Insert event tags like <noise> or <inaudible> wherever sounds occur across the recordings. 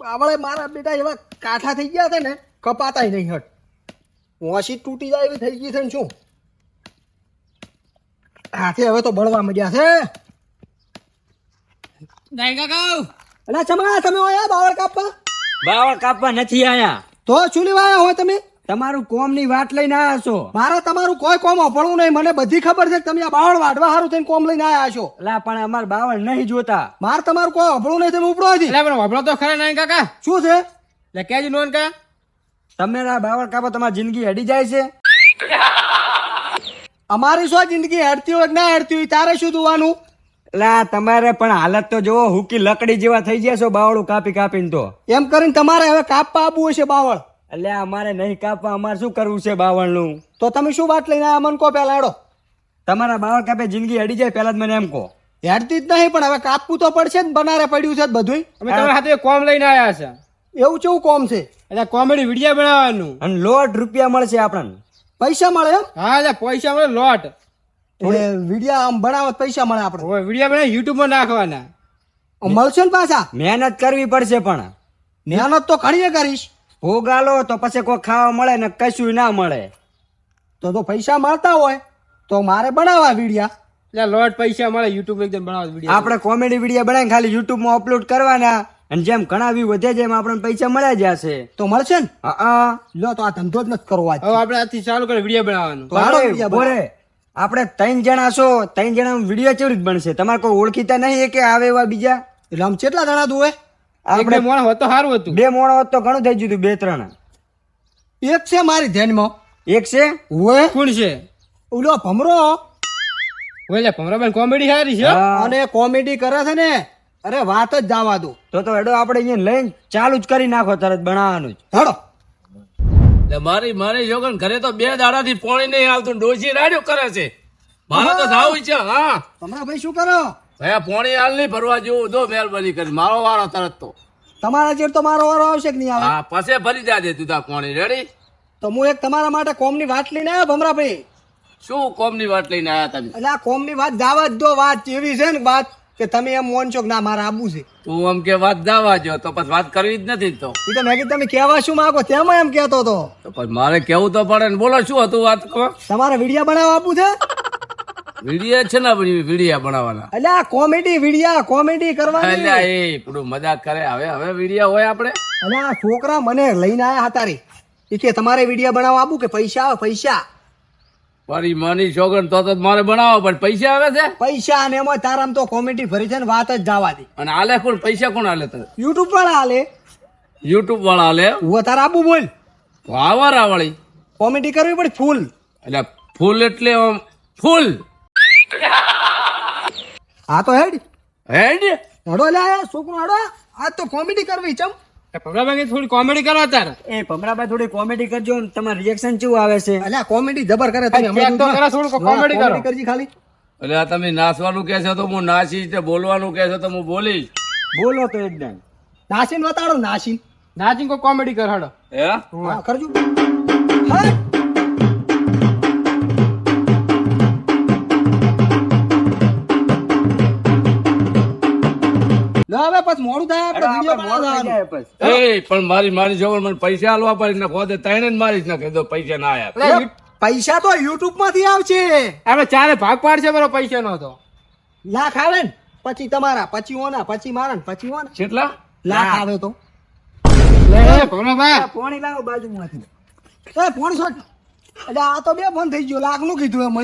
બાવળે મારા બેટા એવા કાઠા થઈ ગયા છે ને કપાતાય નહીં હટ. વાંસી તૂટી જાય એવી થઈ ગઈ છે ને શું? હાથે હવે તો બળવા મળ્યા છે. અલા ચમા તમે આયા બાવળ કાપવા? બાવળ કાપવા નથી આયા. તો ચૂલી વાયા હોય તમે? તમારું કોમની વાત લઈને આયા છો? મારે તમારું કોઈ કોમ અફળવું નહીં. મને બધી ખબર છે કે તમે આ બાવળ વાઢવા હારું થઈને કોમ લઈને આયા છો. લા પણ અમાર બાવળ નહીં જોતા. મારે તમારું કોઈ અફળું નહીં તમે ઉપડો હતી. એટલે પણ વપરો તો ખરા નાઈ કાકા. શું છે? એટલે કેજ નોન કા. તમે આ બાવળ કાપો તમારી જિંદગી હડી જાય છે. અમારી શું જિંદગી હેડતી હોય ના હેડતી હોય તારે શું જોવાનું? લા તમારે પણ હાલત તો જોવો હુકી લકડી જેવા થઈ ગયા છો બાવળું કાપી કાપીને તો. એમ કરીને તમારે હવે કાપવા આવવું હશે બાવળ. એટલે અમારે નહીં કાપવા અમારે શું કરવું છે બાવળનું તો તમે શું વાત લઈને આયા? મને કહો પેલા હેડો. તમારા બાવળ કાપે જિંદગી અડી જાય પહેલા જ મને એમ કહો. હેડતી જ નહીં પણ હવે કાપવું તો પડશે જ બનારે પડ્યું છે બધું અમે તમારા હાથે કોમ લઈને આયા છે. એવું કેવું કોમ છે? એટલે કોમેડી વીડિયો બનાવવાનું. અને લોટ રૂપિયા મળશે આપણને. પૈસા મળે એમ? હા એટલે પૈસા મળે લોટ. વીડિયો આમ બનાવો પૈસા મળે આપણે વીડિયો બનાવી યુટ્યુબમાં નાખવાના. મળશે ને પાછા? મહેનત કરવી પડશે પણ. મહેનત તો ઘણી કરીશ. ભોગ આલો તો પછી કોઈ ખાવા મળે ને કશું ના મળે. તો તો પૈસા મળતા હોય તો મારે બનાવવા વિડીયા. એટલે લોટ પૈસા મળે યુટ્યુબ એકદમ બનાવવા વીડિયો. આપણે કોમેડી વીડિયો બનાવીને ખાલી યુટ્યુબમાં અપલોડ કરવાના અને જેમ ઘણા વ્યૂ વધે એમ આપણને પૈસા મળ્યા જશે. તો મળશે ને? હા લો તો આ ધંધો જ નથી કરવો હવે આપણે આથી ચાલુ કરે વીડિયો બનાવવાનું. બોરે આપણે ત્રણ જણા છો ત્રણ જણા વીડિયો કેવી રીતે બનશે? તમારે કોઈ ઓળખીતા નહીં કે આવે એવા બીજા? એટલે આમ કેટલા જણા તું હોય આપણે મોણ હોત તો સારું હતું. બે મોણ હોત તો ઘણું થઈ જતું બે ત્રણ. એક છે મારી ધ્યાનમાં. એક છે? હોય કોણ છે? ઓલો ભમરો. ઓલે ભમરાબેન કોમેડી સારી છે અને કોમેડી કરે છે ને અરે વાત જ જવા દો. તો તો એડો આપણે અહીંયા લઈને ચાલુ જ કરી નાખો તરત બનાવવાનું જ. હેડો. એટલે મારી મારી જોગન ઘરે તો બે દાડાથી પોણી નહીં આવતું ડોસી રાડ્યો કરે છે. મારે તો જાવું છે હા. તમારા ભાઈ શું કરો? ભયા પોણી હાલ નહીં ભરવા જેવું. દો મહેરબાની કરી. મારો વાળો તરત તો. તમારા ચેડ તો મારો વારો આવશે કે નહીં આવે? હા પછી ભરી જાજે તું તાર પોણી. રેડી તો હું એક તમારા માટે કોમની વાત લઈને આવ્યો ભમરાભાઈ. શું કોમની વાત લઈને આવ્યા તમે? એટલે આ કોમની વાત જાવા જ દો વાત એવી છે ને વાત કે તમે એમ મોન છો કે ના મારા આબુ છે. તું આમ કે વાત દાવા જો તો પછી વાત કરવી જ નથી તો. એ તો મેં કીધું તમે કહેવા શું માંગો? તેમાં એમ કહેતો હતો. તો પછી મારે કેવું તો પડે ને. બોલો શું હતું વાત કહો? તમારે વીડિયો બનાવવા આપવું છે? વીડિયો છે ને વિડિયા બનાવવાના? એટલે આ કોમેડી વિડિયા કોમેડી કરવાની. એટલે એ પૂરું મજાક કરે. હવે હવે વિડિયા હોય આપણે? આ છોકરા મને લઈને આયા હતા રે. એ કે તમારે વિડિયા બનાવવા આપું કે પૈસા આવે? પૈસા. મારી માની છોકર તો તો મારે બનાવવા પણ પૈસા આવે છે? પૈસા અને એમાં તારામ તો કોમેડી ભરી છે ને વાત જ જવા દે. અને આલે કોણ? પૈસા કોણ આલે તને? યુટ્યુબ વાળા આલે. યુટ્યુબ વાળા આલે હું તારા આબુ બોલ. વાવરા વાળી કોમેડી કરવી પડે? ફૂલ. એટલે ફૂલ એટલે ફૂલ. હા તો હેડ. હેડ? હડો લે છોકરો હડો આ તો કોમેડી કરવી ચમ. ભમરાભાઈ થોડી કોમેડી કરો તારે એ ભમરાભાઈ થોડી કોમેડી કરજો ને તમારું રિએક્શન કેવું આવે છે? અલ્યા કોમેડી જબર કરે તમે ચેક તો કરો થોડું કોમેડી કરો. કરજી ખાલી. એટલે આ તમે નાચવાનું કે છો તો હું નાચીશ તે બોલવાનું કે છો તો હું બોલીશ. બોલો તો એકદમ નાસીન બતાડો નાસીન. નાસીન કોઈ કોમેડી કરો હડો. હે? હા કરજો. હા લે હવે પછી મોડું થાય આપણે વીડિયો બનાવવાનું. એ પણ મારી મારી છોકર મને પૈસા આલવા પડે ને ખોદે તઈને જ મારીશ ને કીધું પૈસા ના આયા. પૈસા તો યુટ્યુબમાંથી આવશે. હવે ચારે ભાગ પાડશે મારો પૈસા નો તો. લાખ આવે ને પછી તમારા પછી ઓના પછી મારા ને પછી ઓના. કેટલા? લાખ આવે તો. લે લાવો બાજુમાંથી. એ ફોન શોટ. એટલે આ તો બે ફોન થઈ ગયો લાખનું કીધું એમ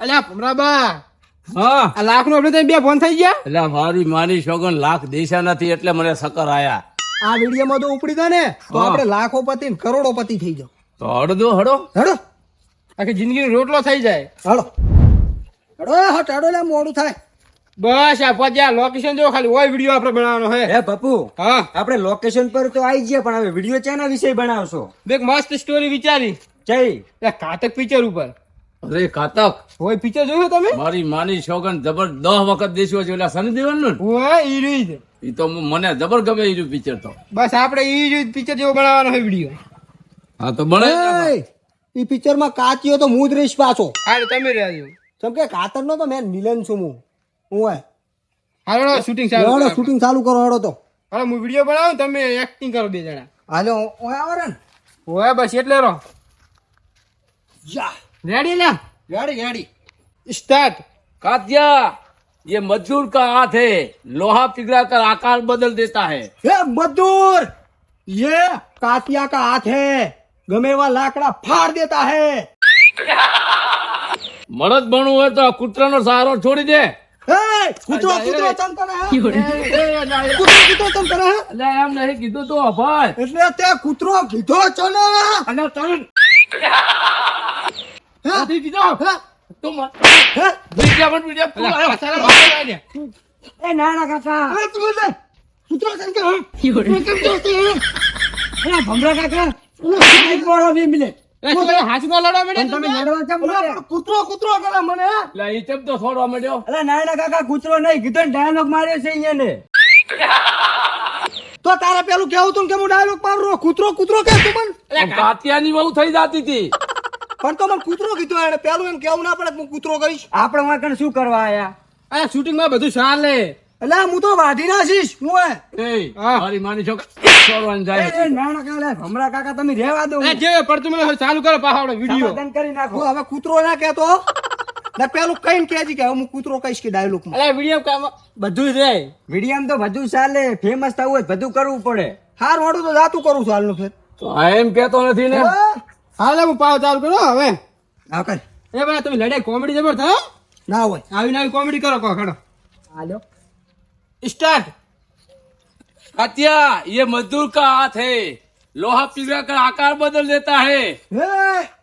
અલ્યા ભમરાબા હા. લાખ નો આપણે બે ફોન થઈ ગયા? એટલે મારી માની છોકર લાખ દેશા નથી એટલે મને સકર આયા. આ વિડીયોમાં તો ઉપડી ગયા ને તો આપણે લાખો પતિ ને કરોડો પતિ થઈ જાવ તો હડદો હડો હડો આખી જિંદગી રોટલો થઈ જાય. હડો હડો હટ હડો લે મોડું થાય. બસ આ પજ્યા લોકેશન જો ખાલી ઓય વીડિયો આપણે બનાવવાનો હે. હે પપ્પુ હા. આપણે લોકેશન પર તો આવી ગયા પણ હવે વીડિયો ચેના વિશે બનાવશો? એક મસ્ત સ્ટોરી વિચારી. જઈ એ ઘાતક પિક્ચર ઉપર. અરે કાતક હોય પિક્ચર જોયું તમે? મારી માની છોકર જબર દહ વખત દેશ્યો છે એટલે સની દેવનનું હોય ઈ રીત એ તો મને જબર ગમે એ પિક્ચર તો. બસ આપણે ઈ જ પિક્ચર જેવો બનાવવાનો હોય વીડિયો હા તો બને. એ ઈ પિક્ચરમાં કાચિયો તો હું જ રહીશ પાછો. હારે તમે રહેજો. કેમ કે કાતર નો તો મેં મિલન છું હું. હું હાલો શૂટિંગ ચાલુ હાલો શૂટિંગ ચાલુ કરો હાલો તો. હવે હું વીડિયો બનાવું તમે એક્ટિંગ કરો બે જણા. હાલો ઓય આવો રે ઓય બસ એટલે રહો. યા रेडी ना रेडी रेडी स्टार्ट कात्या ये मजदूर का हाथ है लोहा पिघला कर आकार बदल હે. હે ये मजदूर ये કા હાથ હે ગમે ગમેવા લાકડા ફાડ દેતા હે. મળદ ભણવું હોય તો કૂતરાનો સારો છોડી દે. કૂતરો કૂતરો તમ કરે એમ નહીં કીધું તો કૂતરો કીધો ચલો અને નથી કીધો હે? મત બીજા પણ બીજા તું આવ્યો. એ ના. ના કાકા. અરે તું બોલ દે. કૂતરો તમ કરે કેમ જોતી હે? એ ભમરા કાકા એક બોલો વીસ મિનિટ. હાથ નો લડવા પણ તમે લડવા કેમ અરે બોલ્યા? પણ કૂતરો કૂતરો કરે મને લઈ કેમ તો છોડવા માંડ્યો? ના કાકા કૂતરો નહીં કીધો ડાયલોગ માર્યો છે અહીંયા તો તારે પેલું કેવું તું કે હું ડાયલોગ મારું કૂતરો કૂતરો કે તું મને પણ કાતિયાની બહુ થઈ જતી હતી. પણ તો મને કૂતરો કીધું એને. પેલું એમ કેવું ના પડે હું કૂતરો કહીશ? આપણે વાંકણ શું કરવા આયા? આ શૂટિંગમાં બધું ચાલે એટલે હું તો વાઢી નાખીશ. હું એ મારી માની છોકરી છોડવાનું જાય નાણા કાલે હમણાં કાકા તમે રહેવા દો. જે પડતું મને ચાલુ કરો પાછો વીડિયો. બંધ કરી નાખો. હવે કૂતરો ના કહેતો ને પેલું કઈ કેજી કે હું કૂતરો કહીશ કે ડાયલોગમાં. વીડિયો કામ બધું રે. વીડિયો તો બધું ચાલે ફેમસ થવું હોય બધું કરવું પડે. હાર વાળું તો જાતું કરું છું હાલનું ફેર. એમ કેતો નથી ને. હાલે હું પાવ ચાલુ કરો હવે હા કઈ એ ભાઈ તમે લડાઈ કોમેડી જબર થયો ના હોય આવી નવી કોમેડી કરો કહો ખડો હાલો સ્ટાર્ટ कातिया ये मजदूर का हाथ है लोहा पिघला कर आकार बदल देता है हे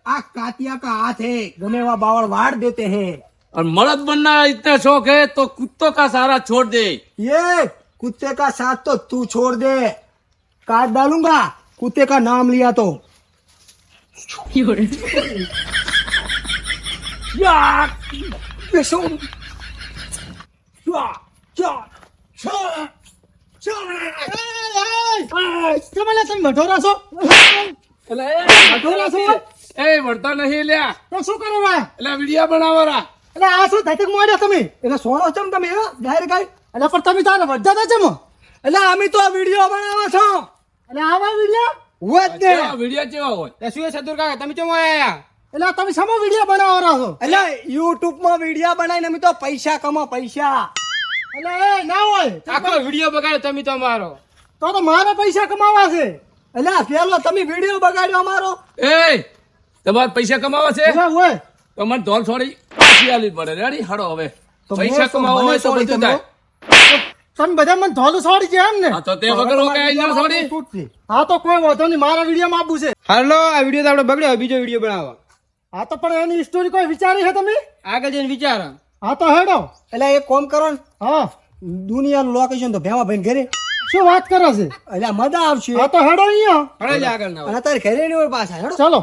आ कातिया का हाथ है गमे हुआ बावड़ वाड़ देते हैं और मर्द बनना इतना शौक है तो कुत्तों का सहारा छोड़ दे ये कुत्ते का साथ तो तू छोड़ दे काट डालूंगा कुत्ते का नाम लिया तो 有人。呀！别笑！呀呀！上上！哎，怎么了？怎么头上说？来，头上说。એ વળતા નહીં લ્યા તો શું કરો ભાઈ એટલે વિડિયા બનાવવાના એટલે આ શું ધટક મોડ્યા તમે એટલે સોનો ચમ તમે ડાયરેક્ટ આવી એટલે પણ તમે તારે વધતા ચમ એટલે અમે તો આ વીડિયો બનાવવા છો એટલે આવા વીડિયો ને. કેવા હોય? શું કાકા તમે કેમ આયા એટલે તમે સમો વીડિયો બનાવો રહો છો? એટલે યુટ્યુબમાં વીડિયો બનાવીને અમે તો પૈસા કમા પૈસા. એટલે ના હોય. આખો વીડિયો બગાડ્યો તમે તો મારો તો તો મારે પૈસા કમાવા છે. એટલે પેલો તમે વીડિયો બગાડ્યો અમારો. એ તમારે પૈસા કમાવા છે? હોય. તો મને ધોલ છોડી પાછી આલી પડે. રેડી? હડો હવે. તો પૈસા કમાવા હોય તો બધું થાય. તમે બધા મને ધોલું છોડી છે એમ ને? તો તે વગર હું કઈ ના છોડી હા તો કોઈ વાંધો નહીં મારા વિડીયોમાં આપું છે. હાલો આ વીડિયો તો આપણે બગડ્યો બીજો વીડિયો બનાવો હા તો પણ એની સ્ટોરી કોઈ વિચારી છે તમે? આગળ જઈને વિચાર. હા તો હેડો. એટલે એક કોમ કરો ને હા. દુનિયાનું લોકેશન તો ભેવા ભાઈ ઘરે. શું વાત કરો છે? એટલે મજા આવશે. હા તો હેડો અહીંયા. હેડો જ આગળ ના અને તારે ઘરે નહીં હોય પાછા હેડો. ચલો.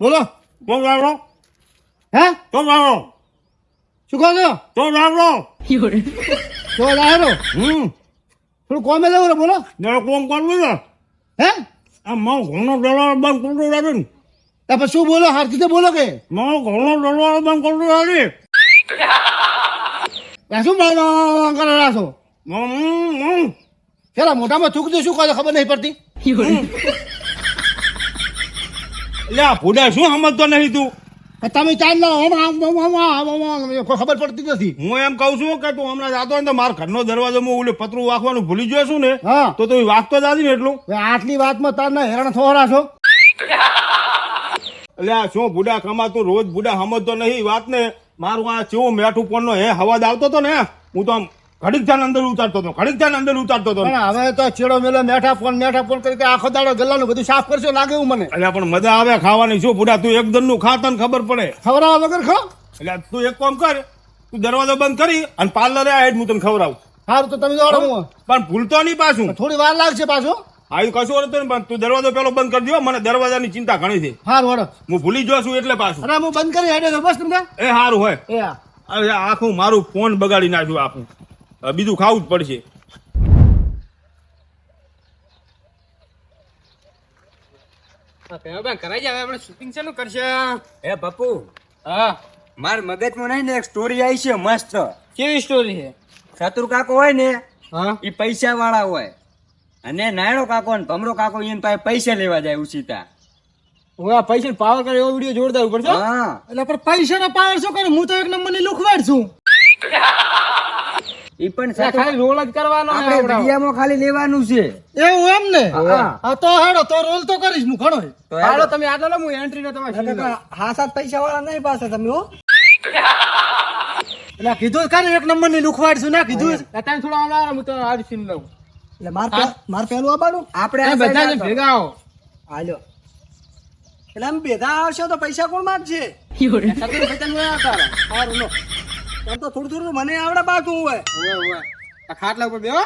બોલો. કોણ લાવડો હે? કોણ લાવડો શું કહો છો? કોણ લાવડો તો લાવડો હમ. થોડું કોમે લેવું બોલો. કોમ કરવું છે? હે? આ મારો ઘરનો દરવાજો બંધ કરતો લાગે ને. તો પછી શું બોલો? હાર રીતે બોલો કે. મારો ઘરનો દરવાજો બંધ કરતો ત્યાં શું બોલો કરે છો? પેલા મોટામાં ચૂક શું કહે ખબર નહીં પડતી. આ ભૂડા શું સમજતો નહીં તું? તમે ચાલ લો કોઈ ખબર પડતી નથી. હું એમ કઉ છું કે તું હમણાં જાતો ને તો મારા ઘરનો દરવાજો હું ઓલું પતરું વાંખવાનું ભૂલી ગયો છું ને તો તું જ આવી ને એટલું. આટલી વાતમાં તારના હેરાન થોડા છો? એટલે શું બુડા કમાતું? રોજ બુડા સમજતો નહીં વાત ને. મારું આ ચેવું મેઠું પોનનો હે હવાજ આવતો હતો ને? હું તો આમ ઘડીક ધ્યાન અંદર ઉતારતો હતો ઘડીક ધ્યાન અંદર ઉતારતો હતો. હવે તો ચેડો મેલો મેઠા ફોન મેઠા ફોન કરી આખો દાડો ગલ્લાનું બધું સાફ કરશો લાગે એવું મને. એટલે પણ મજા આવે ખાવાની. શું પૂરા તું એક દનનું ખા તને ખબર પડે? ખવડાવવા વગર ખો. એટલે તું એક કામ કર તું દરવાજો બંધ કરી અને પાર્લરે આ હું તને ખવડાવું. સારું તો તમે દોડો હું. પણ ભૂલતો નહીં પાછું. થોડી વાર લાગશે પાછો. આવ્યું કશું હતું પણ તું દરવાજો પેલો બંધ કરજો મને દરવાજાની ચિંતા ઘણી છે. હારું વડો હું ભૂલી જો છું એટલે પાછું. અરે હું બંધ કરી હેડે તો બસ તમને. એ સારું હોય. એ અરે આખું મારું ફોન બગાડી નાખ્યું આખું બીજું ખાવું જ પડશે. ભાઈ કરાઈ જાય આપણે શૂટિંગ ચાલુ કરશે? એ પપ્પુ હા. માર મગજમાં નહીં ને એક સ્ટોરી આવી છે મસ્ત. કેવી સ્ટોરી છે? ચતુર કાકો હોય ને હા. એ પૈસા વાળા હોય. અને નાયણો કાકો ને ભમરો કાકો એની પાસે પૈસા લેવા જાય ઉસીતા હું આ પૈસા પાવર કરે એવો વીડિયો જોરદાર ઉપર છે હા. એટલે પણ પૈસાનો પાવર શું કરે? હું તો એક નંબરની લુખવાડ છું. એ પણ ત્યાં ખાલી રોલ જ કરવાનો ને આપણે ખાલી લેવાનું છે. એવું એમ ને? હા. હા. તો હેડો તો રોલ તો કરીશ હું ઘણો. તો હાલો. હાલો તમે આટલો લો હું એન્ટ્રી ને તમારે હા સાત પૈસા વાળા નહીં પાસે તમે હો. <laughs> એટલે કીધું કાને એક નંબરની લુખવાડ છું ના કીધું તમે થોડા હું તો આ સીન લઉં. એટલે માર માર પેલું આવવાનું આપણે બધા ભેગા આવો એટલે આમ ભેગા આવશો તો પૈસા કોણ માંગશે? નું એમ તો થોડું થોડું મને આવડે બાકી હોય. હોય હોય. આ ખાટલા ઉપર બેહો.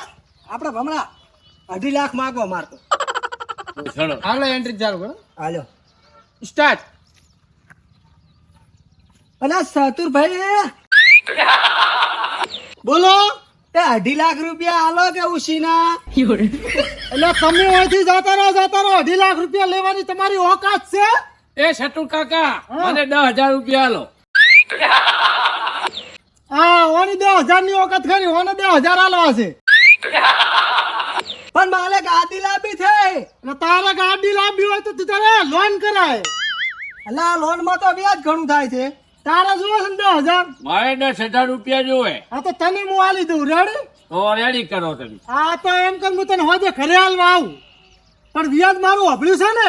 આપણે ભમરા અઢી લાખ માંગવા મારતો હાલો એન્ટ્રી ચાલુ કરો. હાલો. સ્ટાર્ટ અલા સતુરભાઈ બોલો. એ અઢી લાખ રૂપિયા આલો કે ઉશીના? એટલે તમે અહીંથી જતા રહો જતા રહો. અઢી લાખ રૂપિયા લેવાની તમારી ઓકાત છે? એ શટુ કાકા મને દસ હજાર રૂપિયા આલો. હા ઓની દસ હજારની વખત ખરી ઓને દસ હજાર આલવા છે. <laughs> પણ મારે ગાડી લાંબી છે તારે ગાડી લાંબી હોય તો તું તારે લોન કરાય. એટલે આ લોનમાં તો વ્યાજ ઘણું થાય છે. તારે જોવે છે દસ હજાર. મારે દસ હજાર રૂપિયા જોવે હા તો તને હું આલી દઉં રેડી? તો રેડી કરો તમે. હા તો એમ કે હું તને હોજે ઘરે હાલવા આવું. પણ વ્યાજ મારું અભળ્યું છે ને?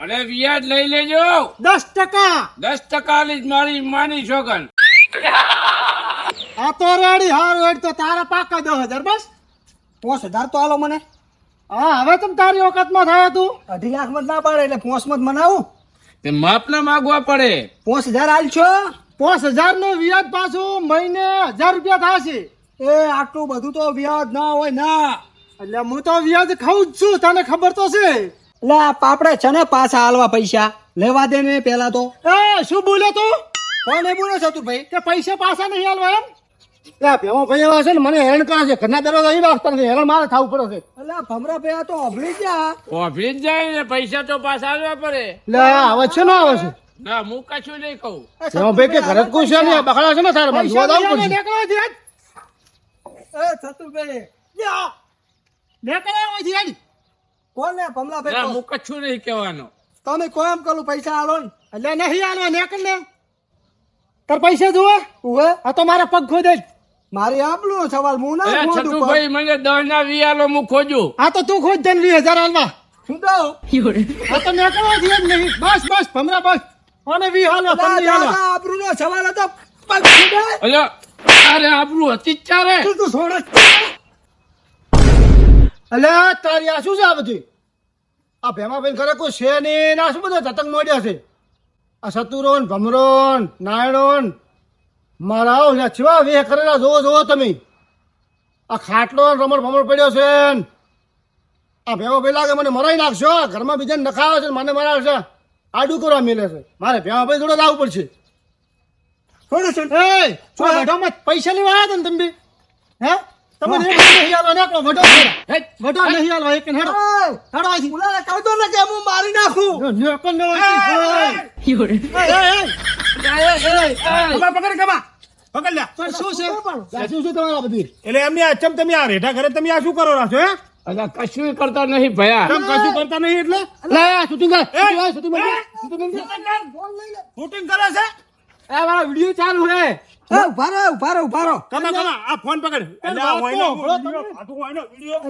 અને વ્યાજ લઈ લેજો. દસ ટકા. દસ ટકા મારી માની છોકન <laughs> આ તો રેડી હાર હેડ તો તારા પાકા દસ હજાર બસ. પોસ હજાર તો આલો મને. હા હવે તમ તારી ઓકાતમાં થાય તું? અઢી લાખમાં ના પાડે એટલે પોસ મત જ મનાવું. તે માપના માગવા પડે. પાંચ હજાર હાલ છો? પાંચ હજાર નો વ્યાજ પાછું મહિને હજાર રૂપિયા થશે. એ આટલું બધું તો વ્યાજ ના હોય ના. એટલે હું તો વ્યાજ ખાઉં જ છું તને ખબર તો છે. એટલે પાપડે છે ને પાછા હાલવા પૈસા. લેવા દે ને પેલા તો. એ શું બોલે તું? કોને બોલો છે તું ભાઈ કે પૈસા પાછા નહીં હાલવા એમ? એટલે ભેમો ભાઈ એવા છે ને મને હેરાન કરે છે. ઘરના દરવાજા એ વાગતા નથી. હેરાન મારે થવું પડે છે. એટલે ભમરા ભાઈ તો અભળી ગયા. ઓફિસ જાય ને પૈસા તો પાછા આવવા પડે. એટલે આવે છે ને આવે છે. ના હું કશું નહીં કહું. ભેમો ભાઈ કે ઘરે કોઈ છે ને બખડા છે ને તારે જોવા પડશે એ સતુભાઈ યા નીકળ્યા હોય છે કોને ભમલા ના હું કશું નહીં કહેવાનો. તમે કોઈ એમ કરું પૈસા આલો ને. એટલે નહીં આલવા નીકળ ને તાર પૈસા જોવે? ઉવે આ તો મારા પગ ખોદે મારી આપલો સવાલ હું એ છઠ્ઠુ ભાઈ મને દસ ના વી આલો હું ખોજું. આ તો તું ખોદ દે વીસ હજાર આલવા શું કહું આ તો નીકળવા છે નહીં. બસ બસ ભમરા બસ. અને વી હાલવા પંદી હાલવા આબરૂ નો સવાલ હતો. પગ ખોદે? અલ્યા અરે આપણું હતી ચારે તું તું છોડ અલે તારી આ શું છે આ બધી? આ ભેમાભાઈ ઘરે કોઈ છે નહીં ના શું બધા તતંગ મોડ્યા છે? આ સતુરોન ભમરોન નાયણોન મારા આવો ને છીવા વે કરેલા જોવો જોવો તમે. આ ખાટલો રમણ ભમણ પડ્યો છે આ આ પેલા લાગે મને મરાઈ નાખશો. ઘરમાં બીજાને નખાવે છે મને મરાવશે આડું કરવા મેલે છે. મારે ભેમાભાઈ જોડે લાવવું પડશે. થોડું છે પૈસા લેવા આવ્યા હતા ને તમે? હે? તમે એક નહીં હાલવા નાખો વઢો હે વઢો નહીં હાલવા એક હેડો. હેડો અહીંથી ઉલા કહો ને કે હું મારી નાખું. નેકલ ને પકડ કમા. પકડ લ્યા. પણ શું છે? શું છે તમારા બધી? એટલે એમની આ તમે આ રેઠા ઘરે તમે આ શું કરો રહ્યા છો હે? અલ્યા કશું કરતા નહીં ભયા. કશું કરતા નહીં એટલે? લે શૂટિંગ કર. શૂટિંગ કર શૂટિંગ કર શૂટિંગ કરે છે? આ મારો વિડિયો ચાલુ છે એ ઊભા રહો ઊભા રહો ઊભા રહો કમા કમા આ ફોન પકડ એટલે આ હોયનો વીડિયો, ભારો હોયનો વીડિયો.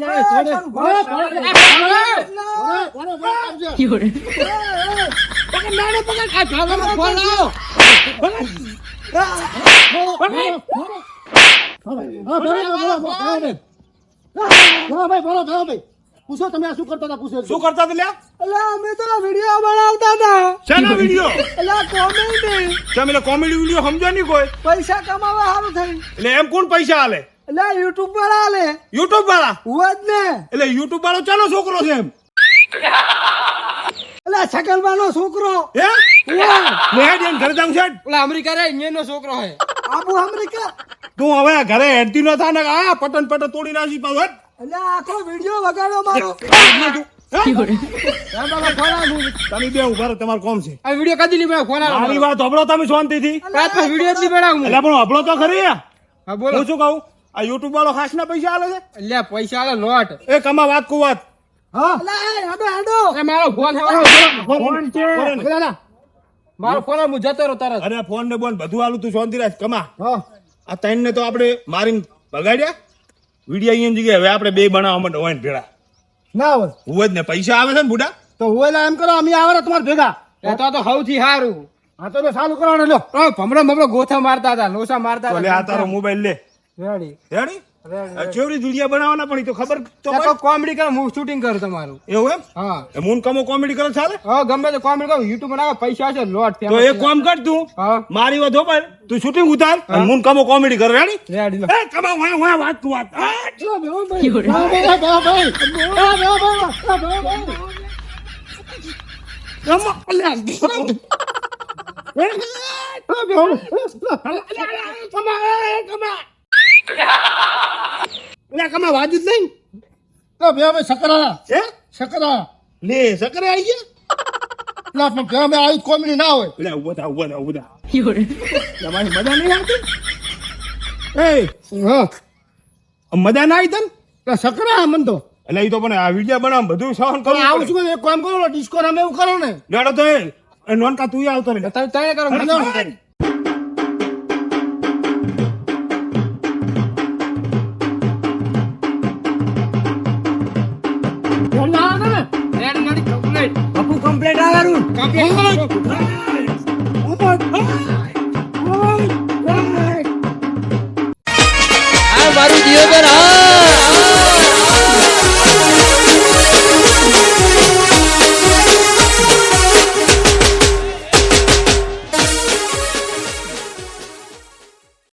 પૂછો તમે આ શું કરતા હતા? પૂછો. શું કરતા હતા એટલે અમે તો વીડિયો બનાવતા હતા. શેના વીડિયો? એટલે કોમેડી તમે એટલે કોમેડી વીડિયો સમજો નહીં કોઈ. પૈસા કમાવા સારું થઈ એટલે એમ કોણ પૈસા આલે? એટલે યુટ્યુબ વાળા આલે. યુટ્યુબ વાળા? હું જ ને. એટલે યુટ્યુબ વાળો ચાલો છોકરો છે એમ? એટલે શકલવાનો છોકરો. હે? લે એમ ઘરે જાઉં છે? ઓલા અમેરિકા રે ઇન્ડિયન નો છોકરો હે આબુ અમેરિકા? તું હવે ઘરે હેડતી ન થાય ને આ પટન પટન તોડી નાખી પાછો. એટલે આખો વીડિયો વગાડો મારો. તમે બે ઊભા તમારું કોમ છે. આ વીડિયો કદી નહીં બનાવ ફોન મારી વાત સાંભળો તમે શાંતિથી. રાત પર વીડિયો જ નહીં બનાવું એટલે પણ સાંભળો તો ખરી હા બોલો. શું કહું? આ યુટ્યુબ વાળો ખાસ ના પૈસા આલે છે? પૈસા આલે લોટ. એ કમા વાત કુ વાત? એ મારો ફોન છે, મારો ફોન. ફોન છે. મારો ફોન હું જતો રહું તરત અરે ફોન ને બોન બધું આલું તું શાંતિ રાખ. કમા હા. આ તૈન ને તો આપણે મારીને ભગાડ્યા વીડિયો અહીંયા જગ્યાએ હવે આપણે બે બનાવવા માટે હોય ને ભેળા. ના હોય. હું જ ને પૈસા આવે છે ને બુડા? તો હોય એમ કરો અમે આવે તમારે ભેગા. તો તો સૌથી સારું. હા તો સારું કરવાનું લો ભમરો ભમરો ગોથા મારતા હતા લોસા મારતા હતા લે આ તારો મોબાઈલ લે. રેડી. રેડી? આ દુનિયા બનાવવાના પણ તો ખબર તો કોમેડી કરો હું શૂટિંગ કરું તમારું એવું એમ હા મૂન કમો કોમેડી કરે ચાલે હા ગમે તે કોમેડી કરો યુટ્યુબ બનાવે પૈસા છે લોટ તો એક કામ કર તું મારી વાત પર તું શૂટિંગ ઉતાર અને મૂન કમો કોમેડી કર રેડી રેડી એ કમા વાહ વાહ વાત તું વાત આ, કમા, અલ્યા, અલ્યા, કમા વાજુ જ નહીં. તો બે હવે સકરા હે? સકરા લે સકરા આવી ગયા? ના પણ બે અમે આવી કોમેડી ના હોય. એટલે ઊભો થા ઊભો થા ઊભો થા. તમારી મજા નહીં આવતી? એ હા. મજા ના આવી તને? તો સકરા મન તો એટલે એ તો પણ આ વીડિયો બનાવ બધું સહન કરો આવું છું એક કામ કરો ડિસ્કો અમે એવું કરો ને. લેડો તો એ. એ નોનકા તું આવતો ને તમે તૈયાર કરો મને